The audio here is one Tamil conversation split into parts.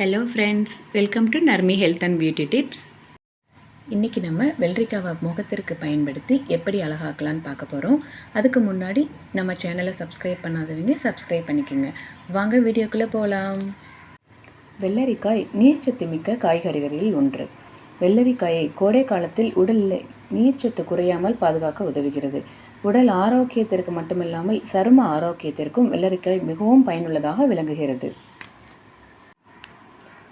Hello friends welcome to Narmi health and beauty tips இன்றைக்கி நம்ம வெள்ளரிக்காவை முகத்திற்கு பயன்படுத்தி எப்படி அழகாக்கலான்னு பார்க்க போகிறோம் அதுக்கு முன்னாடி நம்ம சேனலை சப்ஸ்கிரைப் பண்ணாதவங்க சப்ஸ்கிரைப் பண்ணிக்கோங்க. வாங்க வீடியோக்குள்ளே போகலாம் வெள்ளரிக்காய் நீர்ச்சத்து மிக்க காய்கறிகளில் ஒன்று. வெள்ளரிக்காயை கோடை காலத்தில் உடலில் நீர்ச்சத்து குறையாமல் பாதுகாக்க உதவுகிறது. உடல் ஆரோக்கியத்திற்கு மட்டுமில்லாமல் சரும ஆரோக்கியத்திற்கும் வெள்ளரிக்காய் மிகவும் பயனுள்ளதாக விளங்குகிறது.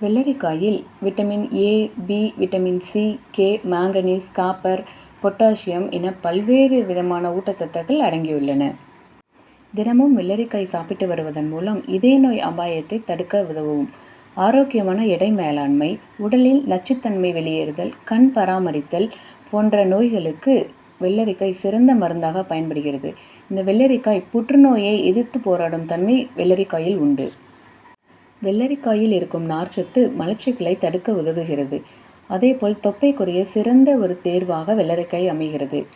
வெள்ளரிக்காயில் vitamin A B vitamin C K manganese copper potassium என பல்வேறு விதமான ஊட்டச்சத்துக்கள் அடங்கியுள்ளன. தினமும் வெள்ளரிக்காய் சாப்பிட்டு வருவதன் மூலம் இதய நோய் அபாயத்தை தடுக்க உதவும். ஆரோக்கியமான எடை மேலாண்மை உடலில் நச்சுத்தன்மை வெளியேறுதல் கண் பராமரித்தல் போன்ற நோய்களுக்கு வெள்ளரிக்காய் சிறந்த மருந்தாக பயன்படுகிறது. இந்த வெள்ளரிக்காய் புற்றுநோயை எதிர்த்து போராடும் தன்மை வெள்ளரிக்காயில் உண்டு. வெள்ளரிக்காயில் இருக்கும் நார்ச்சத்து மலச்சிக்கலை தடுக்க உதவுகிறது. அதேபோல் தொப்பைக்குரிய சிறந்த ஒரு தேர்வாக வெள்ளரிக்காய் அமைகிறது.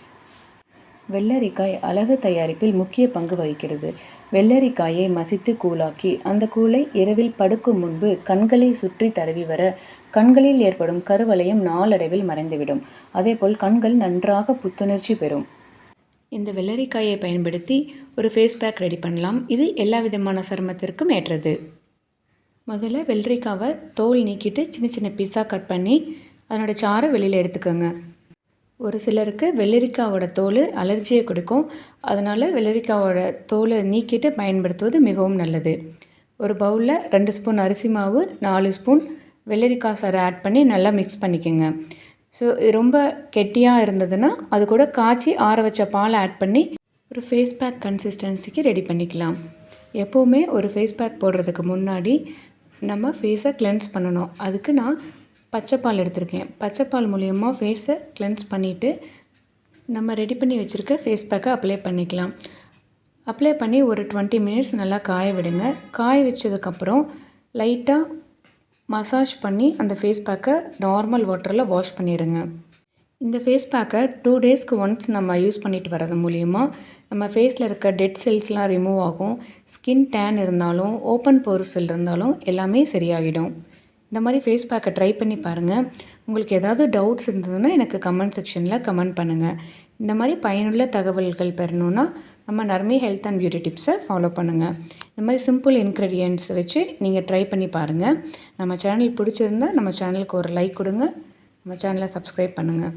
வெள்ளரிக்காய் அழகு தயாரிப்பில் முக்கிய பங்கு வகிக்கிறது. வெள்ளரிக்காயை மசித்து கூழாக்கி அந்த கூழை இரவில் படுக்கும் முன்பு கண்களை சுற்றி தடவி வர கண்களில் ஏற்படும் கருவளையம் நாளடைவில் மறைந்துவிடும். அதேபோல் கண்கள் நன்றாக புத்துணர்ச்சி பெறும். இந்த வெள்ளரிக்காயை பயன்படுத்தி ஒரு ஃபேஸ் பேக் ரெடி பண்ணலாம். இது எல்லா விதமான சருமத்திற்கும் ஏற்றது. முதல்ல வெள்ளரிக்காவை தோல் நீக்கிட்டு சின்ன சின்ன பீஸாக கட் பண்ணி அதனோட சாறை வெளியில் எடுத்துக்கோங்க. ஒரு சிலருக்கு வெள்ளரிக்காவோட தோல் அலர்ஜியை கொடுக்கும். அதனால் வெள்ளரிக்காவோட தோலை நீக்கிட்டு பயன்படுத்துவது மிகவும் நல்லது. ஒரு பவுலில் ரெண்டு ஸ்பூன் அரிசி மாவு நாலு ஸ்பூன் வெள்ளரிக்காய் சாறை ஆட் பண்ணி நல்லா மிக்ஸ் பண்ணிக்கோங்க. ஸோ இது ரொம்ப கெட்டியாக இருந்ததுன்னா அது கூட காய்ச்சி ஆற வச்ச பாலை ஆட் பண்ணி ஒரு ஃபேஸ் பேக் கன்சிஸ்டன்சிக்கு ரெடி பண்ணிக்கலாம். எப்போவுமே ஒரு ஃபேஸ் பேக் போடுறதுக்கு முன்னாடி நம்ம ஃபேஸை கிளென்ஸ் பண்ணணும். அதுக்கு நான் பச்சைப்பால் எடுத்திருக்கேன். பச்சைப்பால் மூலயமா ஃபேஸை கிளென்ஸ் பண்ணிவிட்டு நம்ம ரெடி பண்ணி வச்சுருக்க ஃபேஸ் பேக்கை அப்ளை பண்ணிக்கலாம். அப்ளை பண்ணி ஒரு டுவெண்ட்டி மினிட்ஸ் நல்லா காய விடுங்க. காய வச்சதுக்கப்புறம் லைட்டாக மசாஜ் பண்ணி அந்த ஃபேஸ் பேக்கை நார்மல் வாட்டரில் வாஷ் பண்ணிடுங்க இந்த ஃபேஸ் பேக்கை டூ டேஸ்க்கு ஒன்ஸ் நம்ம யூஸ் பண்ணிட்டு வரது மூலிமா நம்ம ஃபேஸில் இருக்க டெட் செல்ஸ்லாம் ரிமூவ் ஆகும். ஸ்கின் டேன் இருந்தாலும் ஓப்பன் போர்சல் இருந்தாலும் எல்லாமே சரியாகிடும் இந்த மாதிரி ஃபேஸ் பேக்கை ட்ரை பண்ணி பாருங்கள் உங்களுக்கு ஏதாவது டவுட்ஸ் இருந்ததுன்னா எனக்கு கமெண்ட் செக்ஷனில் கமெண்ட் பண்ணுங்கள் இந்த மாதிரி பயனுள்ள தகவல்கள் பெறணுன்னா நம்ம நர்மி ஹெல்த் அண்ட் பியூட்டி டிப்ஸை ஃபாலோ பண்ணுங்கள் இந்த மாதிரி சிம்பிள் இன்க்ரீடியன்ட்ஸ் வச்சு நீங்கள் ட்ரை பண்ணி பாருங்கள் நம்ம சேனல் பிடிச்சிருந்தா நம்ம சேனலுக்கு ஒரு லைக் கொடுங்க. நம்ம சேனலை சப்ஸ்கிரைப் பண்ணுங்கள்